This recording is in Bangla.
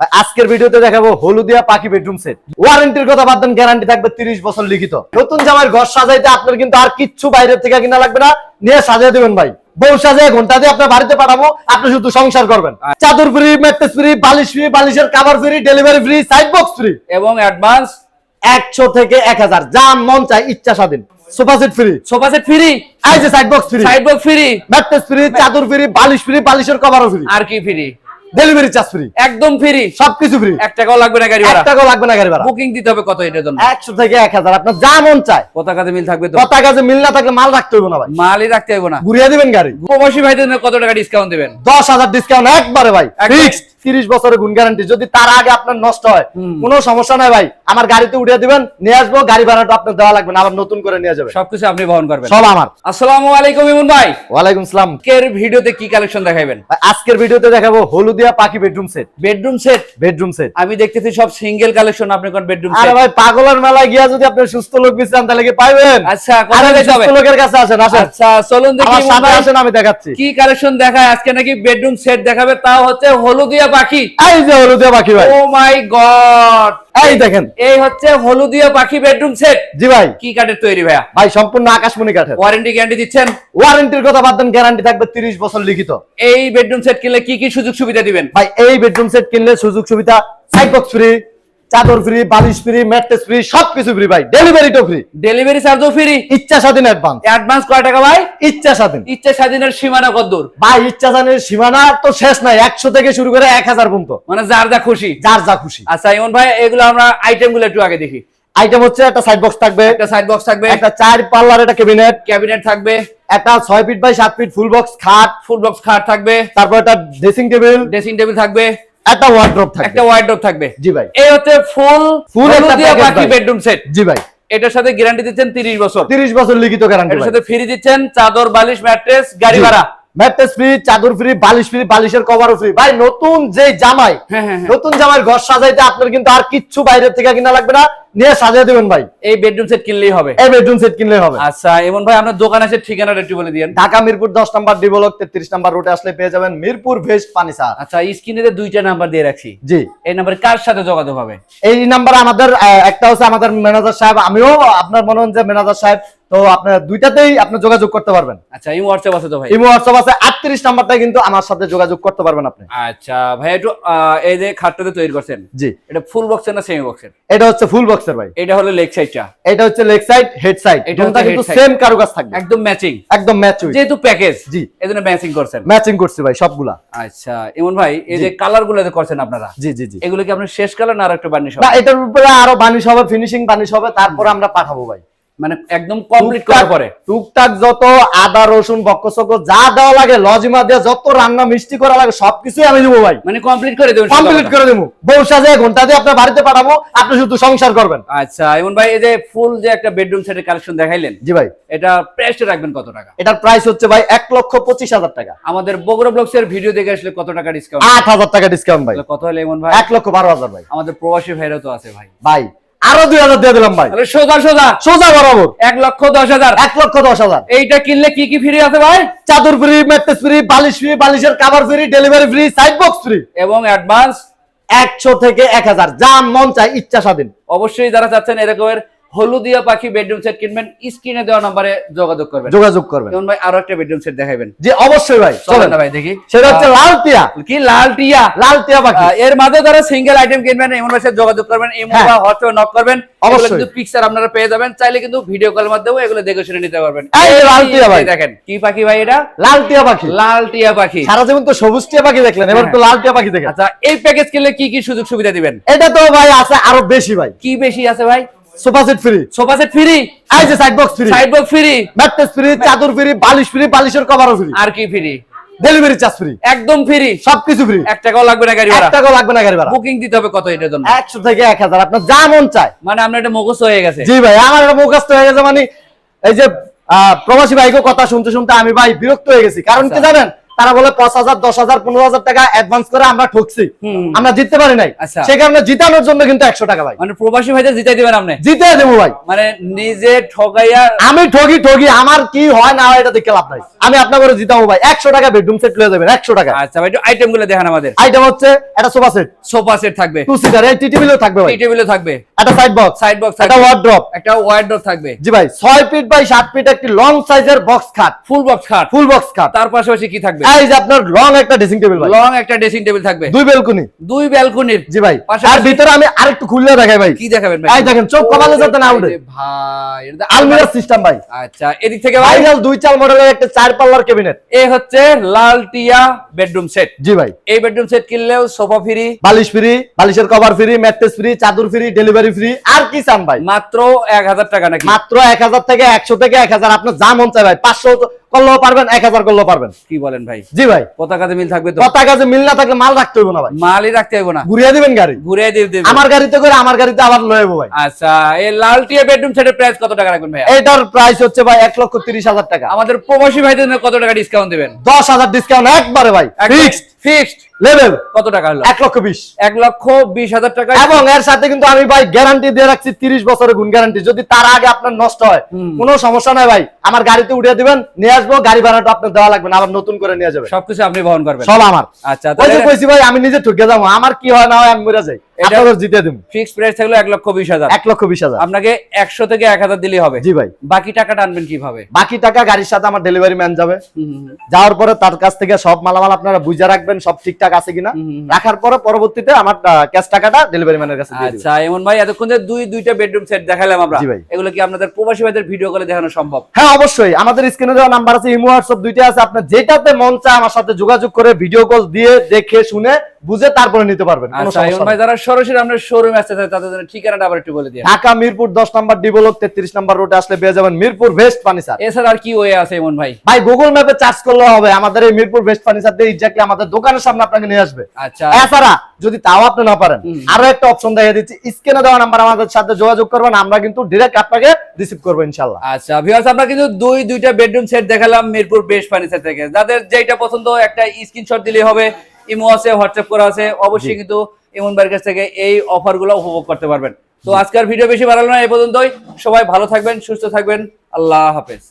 আজকের ভিডিওতে দেখাবো হলুদিয়া পাখি বেডরুম সেট ওয়ারেন্টির কথা বাদ দেন গ্যারান্টি থাকবে তিরিশ বছর লিখিত। নতুন জামার ঘর সাজাইতে আপনার কিন্তু আর কিচ্ছু বাইরের থেকে কিনা লাগবে না। নিয়ে সাজিয়ে দেবেন ভাই। বউ সাজিয়ে ঘণ্টা দিয়ে আপনার বাড়িতে পাঠাবো আপনি শুধু সংসার করবেন। চাদর ফ্রি ম্যাট্রেস ফ্রি বালিশ ফ্রি বালিশের cover free delivery free side box free এবং অ্যাডভান্স একশো থেকে এক হাজার যা মন চাই ইচ্ছা স্বাধীন। Sofa set free sofa set free এই যে side box free side box free mattress free চাদর ফ্রি বালিশ ফ্রি বালিশের কভারও ফ্রি আর কি ফ্রি ডেলিভারি চার্জ ফ্রি একদম ফ্রি সবকিছু ফ্রি এক টাকাও লাগবে না গাড়ি এক ভাড়া টাকাও লাগবে না গাড়ি ভাড়া বুকিং দিতে হবে কত এটার জন্য? একশো থেকে এক হাজার। আপনার যা মন চায়। পতাকাতে মিল থাকবে তো? কথা কাজে মিল না থাকলে মাল রাখতে হইব না ভাই। মালই রাখতে হবে না। ঘুরিয়ে দিবেন গাড়ি। প্রবাসী ভাইদের কত টাকা ডিসকাউন্ট দিবেন? দশ হাজার ডিসকাউন্ট একবারে ভাই। ফিক্সড তিরিশ বছরের গুণ গ্যারান্টি যদি তার আগে আপনার নষ্ট হয়। কোনো সমস্যা নাই ভাই। আমার গাড়িতে উঠিয়ে দিবেন নিয়ে আসব গাড়ি ভাড়াটা আপনার দেওয়া লাগবে না আবার নতুন করে নিয়ে যাবে সবকিছু আপনি বহন করবেন। সব আমার। আসসালামু আলাইকুম ইমন ভাই। ওয়ালাইকুম সালাম। আজকের ভিডিওতে কি কালেকশন দেখাবেন আজকের ভিডিওতে দেখাবো হলুদিয়া পাখি bedroom set bedroom set bedroom set আমি দেখতেছি সব সিঙ্গেল কালেকশন আপনি কোন বেডরুম আরে ভাই পাগলার মেলায় গিয়া যদি আপনি সুস্থ লোক বিশ্রাম তাহলে কি পাইবেন? আচ্ছা কোথায় যাবেন সুস্থ লোকের কাছে আসেন আসেন। আচ্ছা চলুন দেখি আমার সাথে আসেন আমি দেখাচ্ছি। কি কালেকশন দেখায়? আজকে নাকি বেডরুম সেট দেখাবে তাও হচ্ছে হলুদিয়া পাখি। এই যে হলুদিয়া পাখি ভাই। ও মাই গড এই দেখেন। এই হচ্ছে হলুদিয়া পাখি বেডরুম সেট জি ভাই। কি কাঠের তৈরি ভাইয়া? ভাই সম্পূর্ণ আকাশমণি কাঠের। ওয়ারেন্টি গ্যারান্টি দিচ্ছেন? ওয়ারেন্টির কথা বাদ দেন গ্যারান্টি থাকবে তিরিশ বছর লিখিত। এই বেডরুম সেট কিনলে কি কি সুযোগ সুবিধা দিবেন? ভাই এই বেডরুম সেট কিনলে সুযোগ সুবিধা সাইড বক্স ফ্রি চাদর ফ্রি বালিশ ফ্রি ম্যাট্রেস ফ্রি সবকিছু ফ্রি ভাই। ডেলিভারিটাও ফ্রি ডেলিভারি চার্জও ফ্রি ইচ্ছা স্বাধীন অ্যাডভান্স অ্যাডভান্স কয় টাকা ভাই? ইচ্ছা স্বাধীন ইচ্ছে স্বাধীনের সীমানা কদ্দূর ভাই ইচ্ছা স্বাধীনের সীমানা তো শেষ নাই। একশো থেকে শুরু করে এক হাজার পর্যন্ত। মানে যার যা খুশি। যার যা খুশি। আচ্ছা ইমন ভাই এগুলো আমরা আইটেমগুলো একটু আগে দেখি। আইটেম হচ্ছে একটা সাইড বক্স থাকবে। একটা সাইড বক্স থাকবে। একটা চার পাল্লার একটা ক্যাবিনেট ক্যাবিনেট থাকবে। একটা ছয় ফিট বাই সাত ফিট ফুল বক্স খাট। ফুল বক্স খাট থাকবে। তারপর একটা ড্রেসিং টেবিল ড্রেসিং টেবিল থাকবে। একটা ওয়ার্ড্রপ থাকবে। একটা ওয়ার্ড্রপ থাকবে। জি ভাই। এই হচ্ছে ফুল ফুল একটা package বেডরুম সেট জি ভাই। এটার সাথে গ্যারান্টি দিচ্ছেন 30 বছর। তিরিশ বছর লিখিত গ্যারান্টি এর সাথে ফ্রি দিচ্ছেন চাদর বালিশ ম্যাট্রেস গাড়ি ভাড়া। ম্যাট্রেস ফ্রি চাদর ফ্রি বালিশ ফ্রি বালিশের কভারও ফ্রি ভাই নতুন যে জামাই হ্যাঁ, হ্যাঁ, হ্যাঁ। নতুন জামাই ঘর সাজাইতে আপনার কিন্তু আর কিচ্ছু বাইরের থেকে কিনা লাগবে না। নিয়ে সাজিয়ে দেবেন ভাই। এই বেডরুম সেট কিনলেই হবে। এই বেডরুম সেট কিনলে হবে। আচ্ছা এমন ভাই আপনার দোকান আছে ঠিকানাটা একটু বলে দিয়েন। ঢাকা মিরপুর দশ নাম্বার ডি ব্লক তেত্রিশ নাম্বার রোডে আসলে পেয়ে যাবেন মিরপুর ভেস্ট পানিসা আচ্ছা স্ক্রিনে দুইটা নাম্বার দিয়ে রাখছি। জি। এই নাম্বারে কার সাথে যোগাযোগ হবে? এই নাম্বার আমাদের একটা হচ্ছে আমাদের ম্যানেজার সাহেব। আমিও আপনার মনে হন যে ম্যানেজার সাহেব। তো আপনার দুইটাতেই আপনি যোগাযোগ করতে পারবেন। আচ্ছা এই হোয়াটসঅ্যাপ আছে তো ভাই? ইমো হোয়াটসঅ্যাপ আছে আটত্রিশ নাম্বারটা কিন্তু আমার সাথে যোগাযোগ করতে পারবেন আপনি। আচ্ছা ভাই একটু এই যে খাটটাতে তৈরি করছেন জি। এটা ফুল বক্সের না সেমি বক্সের এটা হচ্ছে ফুল বক্সের ভাই। এটা হলো লেগ সাইডটা এটা হচ্ছে লেগ সাইড হেড সাইড এটা কিন্তু। সেম কারুকাজ থাকবে। একদম ম্যাচিং একদম ম্যাচ যেহেতু প্যাকেজ জি। এজন্য ম্যাচিং করছেন। ম্যাচিং করছি ভাই সবগুলা। আচ্ছা এমন ভাই এই যে কালারগুলো যে করছেন আপনারা জি জি জি। এগুলো কি আপনার শেষ কালার না আর একটা বার্নিশ না হবে এটার উপরে আরও বানিশ হবে ফিনিশিং বানিশ হবে তারপরে আমরা পাঠাবো ভাই। মানে একদম কমপ্লিট করার পরে। টুকটাক যত আদা রসুন বক্কসক যা দেওয়া লাগে লজিমা দিয়ে যত রান্না মিষ্টি করা লাগে সবকিছুই আমি দেবো ভাই। মানে কমপ্লিট করে দেবেন কমপ্লিট করে দেবো। বউ সাজে ঘণ্টা দিয়ে আপনার বাড়িতে পাঠাবো আপনি শুধু সংসার করবেন। আচ্ছা এমন ভাই এই যে ফুল যে একটা বেডরুম সেটের কালেকশন দেখাইলেন জি ভাই। এটা প্রাইসটা রাখবেন কত টাকা? এটার প্রাইস হচ্ছে ভাই এক লক্ষ পঁচিশ হাজার টাকা। আমাদের বগুড়া ব্লগস এর ভিডিও দেখে আসলে কত টাকা ডিসকাউন্ট আট হাজার টাকা ডিসকাউন্ট ভাই। কত হলে এমন ভাই? এক লক্ষ বারো হাজার ভাই। আমাদের প্রবাসী ভাইরা তো আছে ভাই। ভাই আরও দুই হাজার দিয়ে দিলাম ভাই। সোজা সোজা। সোজা বরাবর। এক লক্ষ দশ হাজার। এক লক্ষ দশ হাজার। এইটা কিনলে কি কি ফ্রি আছে ভাই? চাদর ফ্রি ম্যাট্রেস ফ্রি বালিশ ফ্রি বালিশের cover free delivery free side box free এবং অ্যাডভান্স একশো থেকে এক হাজার যা মন চাই ইচ্ছা স্বাধীন। অবশ্যই যারা চাচ্ছেন এরকমের হলুদিয়া পাখি বেডরুম সেট কিনবেন স্ক্রিনে দেওয়া নম্বরে যোগাযোগ করবেন। যোগাযোগ করবেন। যেমন ভাই আরও একটা বেডরুম সেট দেখাবেন জি অবশ্যই ভাই চলেন না ভাই দেখি। সেটা হচ্ছে লাল টিয়া কি লাল টিয়া লাল টিয়া পাখি এর মাঝে যারা সিঙ্গেল আইটেম কিনবেন এমন ভাই সাথে যোগাযোগ করবেন এমন হ্যাঁ। বা হোয়াটসঅ্যাপে নক করবেন। অবশ্যই। কিন্তু পিকচার আপনারা পেয়ে যাবেন। চাইলে কিন্তু ভিডিও কলের মাধ্যমে এগুলো দেখে শুনে নিতে পারবেন। এই যে লাল টিয়া ভাই। দেখেন কি পাখি ভাই এটা? লাল টিয়া পাখি। লাল টিয়া পাখি। সারা জীবন তো সবুজ টিয়া পাখি দেখলেন এবার তো লাল টিয়া পাখি দেখেন। আচ্ছা এই প্যাকেজ কিনলে কি কি সুযোগ সুবিধা দিবেন? এটা তো ভাই আছে আরও বেশি ভাই। কি বেশি আছে ভাই? Sofa set free. Sofa set free? এই যে side box free side box free mattress free চাদর ফ্রি বালিশ ফ্রি বালিশের কভারও ফ্রি আর কি ফ্রি ডেলিভারি চার্জ ফ্রি একদম ফ্রি সবকিছু ফ্রি এক টাকাও লাগবে না গাড়ি এক টাকাও লাগবে না গাড়ি ভাড়া। বুকিং দিতে হবে কত এটার জন্য? একশো থেকে এক হাজার। আপনার যা মন চায়। মানে আপনার এটা মুখস্থ হয়ে গেছে। জি ভাই আমার এটা মুখস্থ হয়ে গেছে মানে এই যে প্রবাসী ভাইকে কথা শুনতে শুনতে আমি ভাই বিরক্ত হয়ে গেছি। কারণ কি আচ্ছা। জানেন? তারা বলে পাঁচ হাজার দশ হাজার পনেরো হাজার টাকা অ্যাডভান্স করে আমরা ঠকছি। আমরা জিততে পারি নাই। আচ্ছা। সে কারণে জিতানোর জন্য কিন্তু একশো টাকা ভাই। মানে প্রবাসী ভাইদের জিতাই দিবেন আপনি? জিতে দেবো ভাই। মানে নিজে ঠগাইয়া আমি ঠগি ঠগি আমার কি হয় না হয় এটা দেখে লাভ নাই। আমি আপনার করে জিতাবো ভাই। একশো টাকা বেডরুম সেট লয়ে দেবেন একশো টাকা। আচ্ছা ভাই আইটেমগুলো দেখান আমাদের। আইটেম হচ্ছে একটা সোফা সেট সোফা সেট থাকবে। টু সিটার এই টি টেবিলও থাকবে টি টেবিলও থাকবে। একটা সাইড বক্স সাইড বক্স একটা ওয়ার্ড্রপ একটা থাকবে। জি ভাই ছয় ফিট বাই সাত ফিট একটি লং সাইজের বক্স খাট ফুল বক্স খাট ফুল বক্স খাট তার পাশাপাশি কি থাকবে? এই যে আপনার লং একটা ড্রেসিং টেবিল ভাই। লং একটা ড্রেসিং টেবিল থাকবে। দুই বেলকুনি দুই ব্যালকনির জি ভাই আর ভিতরে আমি আরেকটু খুললে দেখাই ভাই। কি দেখাবেন ভাই? এই দেখেন, চোখ যাতে না উঠে। ভাই এটা আলমিরা সিস্টেম ভাই। আচ্ছা এদিক থেকে ভাই। ভাইরাল দুই চাল মডেলের একটা চার পাল্লার ক্যাবিনেট এই হচ্ছে লাল টিয়া বেডরুম সেট জি ভাই। এই বেডরুম সেট কিনলেও সোফা ফ্রি বালিশ ফ্রি বালিশের কভার ফ্রি ম্যাট্রেস ফ্রি চাদর ফ্রি ডেলিভারি ফ্রি আর কি চান ভাই? মাত্র এক হাজার টাকা নাকি? মাত্র এক হাজার থেকে একশো থেকে এক হাজার। আপনার যা মন চায় ভাই পাঁচশো করলেও পারবেন এক হাজার করলেও পারবেন। কি বলেন ভাই? জি ভাই। পতাকাতে মিল থাকবে তো? কথা কাজে মিল না থাকলে মাল রাখতে হইব না ভাই। মালই রাখতে হইব না। ঘুরিয়ে দিবেন গাড়ি। ঘুরে দিয়ে দেবে। আমার গাড়িতে করে আমার গাড়িতে আবার লয়ে ভাই। আচ্ছা এই লাল টিয়া বেডরুম সেটের প্রাইস কত টাকা রাখবেন ভাইয়া? এটার প্রাইস হচ্ছে ভাই এক লক্ষ তিরিশ হাজার টাকা। আমাদের প্রবাসী ভাইদের জন্য কত টাকা ডিসকাউন্ট দিবেন? দশ হাজার ডিসকাউন্ট একবারে ভাই। ফিক্সড ফিক্সড লেভেল কত টাকা হলো? এক লক্ষ বিশ। এক লক্ষ বিশ হাজার টাকা। এবং এর সাথে কিন্তু আমি ভাই গ্যারান্টি দিয়ে রাখছি তিরিশ বছরের গুণ গ্যারান্টি যদি তার আগে আপনার নষ্ট হয় কোনো সমস্যা নাই ভাই। আমার গাড়িতে উঠিয়ে দিবেন নিয়ে আসব গাড়ি ভাড়াটা আপনার দেওয়া লাগবে না আবার নতুন করে নিয়ে যাবে সবকিছু আপনি বহন করবেন। সব আমার। আচ্ছা তাহলে কইছি ভাই আমি নিজে ঠুকে যাব আমার কি হয় না হয় আমি মরে যাই। আপনাদের জিতে দিব। ফিক্স প্রাইস থাকল এক লক্ষ বিশ হাজার। এক লক্ষ বিশ হাজার। আপনাকে একশো থেকে এক হাজার দিলেই হবে। জি ভাই। বাকি টাকাটা আনবেন কীভাবে? বাকি টাকা গাড়ির সাথে আমার ডেলিভারি ম্যান যাবে। হুম, হুম, হুম। যাওয়ার পরে তার কাছ থেকে সব মালামাল আপনারা বুঝে রাখবেন সব ঠিকঠাক আছে কিনা। রাখার পরে পরবর্তীতে আমার ক্যাশ টাকাটা ডেলিভারি ম্যানের কাছে দিয়ে আচ্ছা এমন ভাই এতক্ষণ যে দুই দুইটা বেডরুম সেট দেখালাম আমরা। এগুলো কি আপনাদের প্রবাসী ভাইদের ভিডিও করে দেখানো সম্ভব? হ্যাঁ অবশ্যই। আমাদের স্ক্রিনে দেওয়া নাম্বার আছে ইমো দুইটা আছে। আপনার যেটাতে মন চায় আমার সাথে যোগাযোগ করে ভিডিও কল দিয়ে দেখে শুনে বুঝে তারপরে নিতে পারবেন। কোনো আচ্ছা সমস্যা ভাই যারা সরাসরি শোরুমে আসতে চায় তাদের জন্য ঠিকানাটা আবার একটু বলে দিয়ে ঢাকা মিরপুর দশ নাম্বার ডি ব্লক তেত্রিশ নাম্বার রোডে আসলে পেয়ে যাবেন মিরপুর ভেস্ট ফার্নিচার এছাড়া আর কি ওয়ে আছে এমন ভাই? ভাই গুগল ম্যাপে চার্জ করলে হবে আমাদের এই মিরপুর ভেস্ট ফার্নিচার দিয়ে এক্স্যাক্টলি আমাদের দোকানের সামনে আপনাকে নিয়ে আসবে। আচ্ছা। এছাড়া যদি তাও আপনি না পারেন আরও একটা অপশন দেখিয়ে দিচ্ছি স্ক্রিনে দেওয়া নাম্বার আমাদের সাথে যোগাযোগ করবেন আমরা কিন্তু ডিরেক্ট আপনাকে রিসিভ করব ইনশাল্লাহ আচ্ছা ভিউয়ার্স আমরা কিন্তু দুই দুইটা বেডরুম সেট দেখালাম মিরপুর বেস্ট ফার্নিচার থেকে। যাদের যেটা পছন্দ একটা স্ক্রিনশট দিলে হবে ইমো আছে হোয়াটসঅ্যাপ করা আছে অবশ্যই কিন্তু ইমন কাছ থেকে এই অফারগুলো উপভোগ করতে পারবেন। তো আজকের ভিডিও বেশি ভালো না এই পর্যন্তই। সবাই ভালো থাকবেন, সুস্থ থাকবেন। আল্লাহ হাফেজ।